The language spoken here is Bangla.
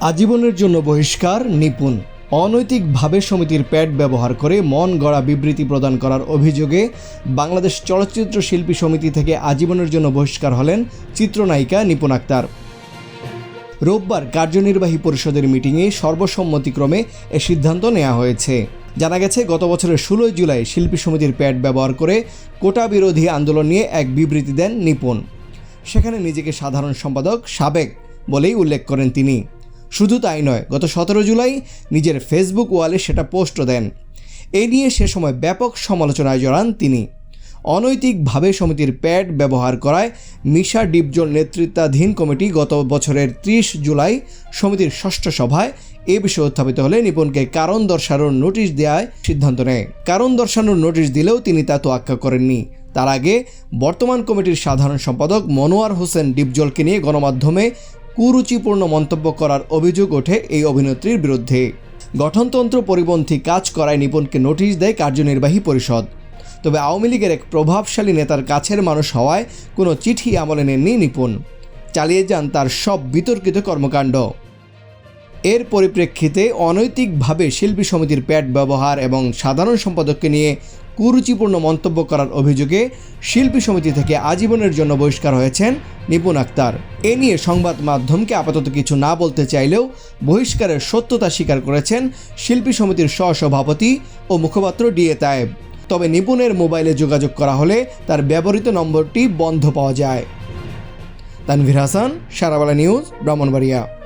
আজীবনের জন্য বহিষ্কার, নিপুণ। অনৈতিকভাবে সমিতির প্যাড ব্যবহার করে মন গড়া বিবৃতি প্রদান করার অভিযোগে বাংলাদেশ চলচ্চিত্র শিল্পী সমিতি থেকে আজীবনের জন্য বহিষ্কার হলেন চিত্রনায়িকা নিপুণ আক্তার। রোববার কার্যনির্বাহী পরিষদের মিটিংয়ে সর্বসম্মতিক্রমে এ সিদ্ধান্ত নেওয়া হয়েছে। জানা গেছে, গত বছরের ষোলোই জুলাই শিল্পী সমিতির প্যাড ব্যবহার করে কোটা বিরোধী আন্দোলন নিয়ে এক বিবৃতি দেন নিপুণ। সেখানে নিজেকে সাধারণ সম্পাদক সাবেক বলেই উল্লেখ করেন তিনি। শুধু তাই নয়, গত সতেরো জুলাই নিজের ফেসবুক ওয়ালে সেটা পোস্টও দেন। এ নিয়ে সে সময় ব্যাপক সমালোচনায় জড়ান তিনি। অনৈতিকভাবে সমিতির প্যাড ব্যবহার করায় মিশা ডিপজল নেতৃত্বাধীন কমিটি গত বছরের ত্রিশ জুলাই সমিতির ষষ্ঠ সভায় এ বিষয়ে উত্থাপিত হলে নিপুণকে কারণ দর্শানোর নোটিশ দেওয়ায় সিদ্ধান্ত নেয়। কারণ দর্শানোর নোটিশ দিলেও তিনি তা তো তোয়াক্কা করেননি। তার আগে বর্তমান কমিটির সাধারণ সম্পাদক মনোয়ার হোসেন ডিপজলকে নিয়ে গণমাধ্যমে কুরুচিপূর্ণ মন্তব্য করার অভিযোগ ওঠে এই অভিনেত্রীর বিরুদ্ধে। গঠনতন্ত্র পরিপন্থী কাজ করায় নিপুণকে নোটিশ দেয় কার্যনির্বাহী পরিষদ। তবে আওয়ামী লীগের এক প্রভাবশালী নেতার কাছের মানুষ হওয়ায় কোনো চিঠি আমলে নেননি নিপুণ চালিয়ে যান তার সব বিতর্কিত কর্মকাণ্ড। এর পরিপ্রেক্ষিতে অনৈতিকভাবে শিল্পী সমিতির প্যাড ব্যবহার এবং সাধারণ সম্পাদককে নিয়ে কুরুচিপূর্ণ মন্তব্য করার অভিযোগে শিল্পী সমিতি থেকে আজীবনের জন্য বহিষ্কার হয়েছেন নিপুণ আক্তার। এ নিয়ে সংবাদ মাধ্যমকে আপাতত কিছু না বলতে চাইলেও বহিষ্কারের সত্যতা স্বীকার করেছেন শিল্পী সমিতির সহসভাপতি ও মুখপাত্র ডিএ তায়েব। তবে নিপুণের মোবাইলে যোগাযোগ করা হলে তার ব্যবহৃত নম্বরটি বন্ধ পাওয়া যায়। তানভীর হাসান, সারাবালা নিউজ, ব্রাহ্মণবাড়িয়া।